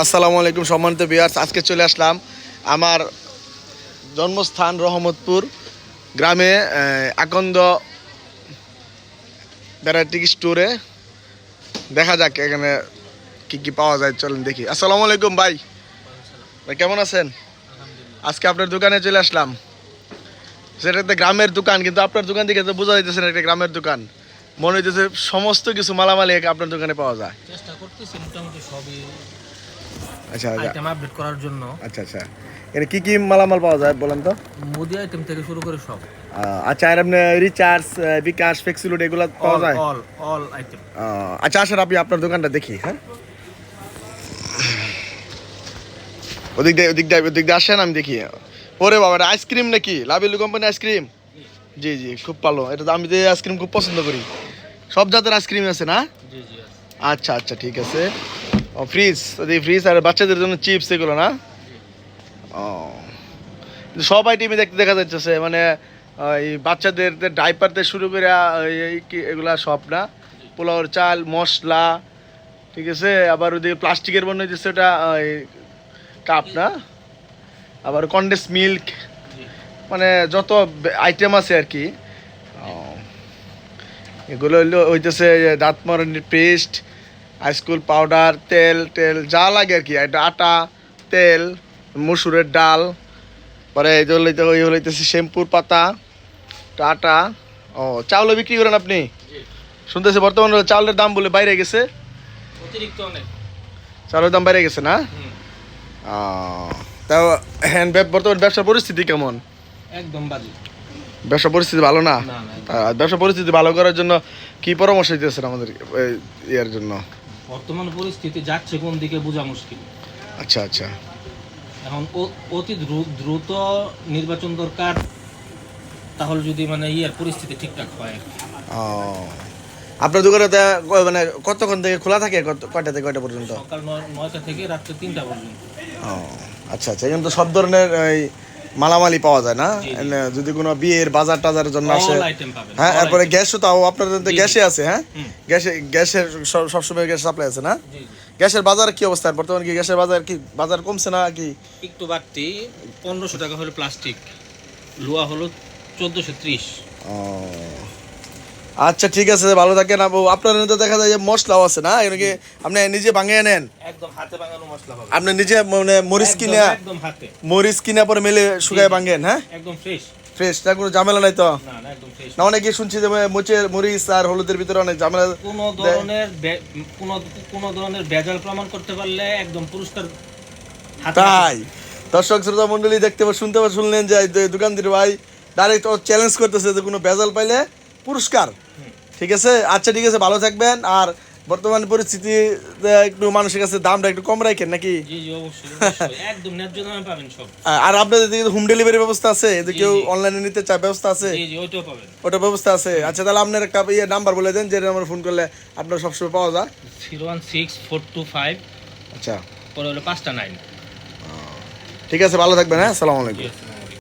আসসালামু আলাইকুম সম্মানিত বিয়ার্স আজকে চলে আসলাম আমার জন্মস্থান রহমতপুর গ্রামে আকন্দ ভ্যারাইটি স্টোরে। দেখা যাক এখানে কি কি পাওয়া যায় চলেন দেখি। আসসালামু আলাইকুম ভাই। ভাই কেমন আছেন? আজকে আপনার দোকানে চলে আসলাম। সেটা একটা গ্রামের দোকান কিন্তু আপনার দোকান থেকে তো বোঝা যাইতেছে না একটা গ্রামের দোকান। মনে হইতেছে সমস্ত কিছু মালামালি আপনার দোকানে পাওয়া যায়। চেষ্টা করতেছি মোটামুটি সবই আচ্ছা আচ্ছা। আইটেম আপডেট করার জন্য। আচ্ছা আচ্ছা। এখানে কি কি মালামাল পাওয়া যায় বলেন তো? মুদি আইটেম থেকে শুরু করে সব। আচ্ছা আর এমনি রিচার্জ বিকাশ ফেক্সিলুড এগুলো পাওয়া যায়? অল অল আইটেম আচ্ছা আসেন আপনি আপনার দোকানটা দেখি হ্যাঁ? ওদিক দিয়ে ওদিক দিয়ে ওদিক দিয়ে আসেন আমি দেখি। ওরে বাবা এটা আইসক্রিম নাকি? লাভিলু কোম্পানি আইসক্রিম? জি জি খুব ভালো। এটা তো আমি তো আইসক্রিম খুব পছন্দ করি। সব জাতের আইসক্রিম আছে না? জি জি আচ্ছা আচ্ছা ঠিক আছে। ও ফ্রিজ ওই ফ্রিজ আর বাচ্চাদের জন্য চিপস এগুলো না? ও। সব আইটেমই দেখতে দেখা যাচ্ছে মানে এই বাচ্চাদের ডাইপার শুরু করে এগুলা সব না? পোলাওর চাল, মশলা, ঠিক আছে? আবার ওদিকে প্লাস্টিকের মনে হচ্ছে ওটা কাপ না? আবার কন্ডেন্স মিল্ক মানে যত আইটেম আছে আর কি এগুলো হইল হইতেছে দাঁত মরানির পেস্ট আইসকুল পাউডার তেল তেল যা লাগে আর কি। এটা আটা তেল মসুরের ডাল পরে এই হইতে ওই হইতেছে শ্যাম্পুর পাতা আটা। ও চাউলও বিক্রি করেন আপনি? শুনতেছি বর্তমানে চাউলের দাম বলে বাইরে গেছে। অতিরিক্ত অনেক। চাউলের দাম বাইরে গেছে না? তাও হ্যাঁ বর্তমান ব্যবসার পরিস্থিতি কেমন? একদম বাজে। ব্যবসা পরিস্থিতি ভালো না? ব্যবসা পরিস্থিতি ভালো করার জন্য কি পরামর্শ দিতেছেন আমাদের ইয়ার জন্য? বর্তমান পরিস্থিতি যাচ্ছে কোন দিকে বোঝা মুশকিল। আচ্ছা আচ্ছা। এখন অতি দ্রুত নির্বাচন দরকার তাহলে যদি মানে ইয়ার পরিস্থিতি ঠিকঠাক হয় আপনার দোকানে মানে কতক্ষণ থেকে খোলা থাকে? কয়টা থেকে কয়টা পর্যন্ত? সকাল নয়- নয়টা থেকে রাত্রে তিনটা পর্যন্ত। ও আচ্ছা আচ্ছা। এখন তো সব ধরনের এই মালামালি পাওয়া যায় না? যদি কোনো বিয়ের বাজার টাজারের জন্য আসে হ্যাঁ এরপরে তারপরে। গ্যাসও তাও আপনাদের তো। গ্যাসে আছে হ্যাঁ? গ্যাসে গ্যাসের সব- সবসময় গ্যাস সাপ্লাই আছে না? গ্যাসের বাজার কি অবস্থা? বর্তমানে কি গ্যাসের বাজার কি বাজার কমছে না কি? একটু বাড়তি পনেরোশো টাকা হলো প্লাস্টিক লোহা হলো চোদ্দোশো ত্রিশ। ও। আচ্ছা ঠিক আছে ভালো থাকেন আপু। আপনার তো দেখা যায় যে মশলাও আছে না? কি আপনি নিজে ভাঙিয়ে নেন? একদম হাতে বাঙানো মশলা পাবেন। আপনি নিজে মানে মরিচ কিনে একদম হাতে। মরিচ কিনে পরে মেলে শুকায় ভাঙেন হ্যাঁ? একদম ফ্রেশ ফ্রেশ না কোনো ঝামেলা নাই তো? না না একদম ফ্রেশ না অনেকে শুনছি যে মোচের মরিচ আর হলুদের ভিতরে অনেক ঝামেলা কোনো ধরনের কোনো কোনো ধরনের ভেজাল প্রমাণ করতে পারলে একদম পুরস্কার হাতে তাই। দর্শক শ্রোতা মন্ডলী দেখতে পা শুনতে শুনলেন যে দোকানদার ভাই ডাইরেক্ট চ্যালেঞ্জ করতেছে যে কোনো ভেজাল পাইলে পুরস্কার। ঠিক আছে? আচ্ছা ঠিক আছে ভালো থাকবেন। আর বর্তমান পরিস্থিতি একটু মানুষের কাছে দামটা একটু কম রাখেন নাকি? জি জি অবশ্যই অবশ্যই। একদম ন্যায্য দামে পাবেন সব। আর আপনাদের দিকে হোম ডেলিভারি ব্যবস্থা আছে? যদি কেউ অনলাইনে নিতে চায় ব্যবস্থা আছে? ওটা ব্যবস্থা আছে। আচ্ছা তাহলে আপনার একটা ইয়ে নাম্বার বলে দেন যে নাম্বার ফোন করলে আপনার সবসময় পাওয়া যায়। Zero one six four two five. আচ্ছা। পরে হলো পাঁচটা নাইন। ঠিক আছে ভালো থাকবেন হ্যাঁ? আসসালামু আলাইকুম।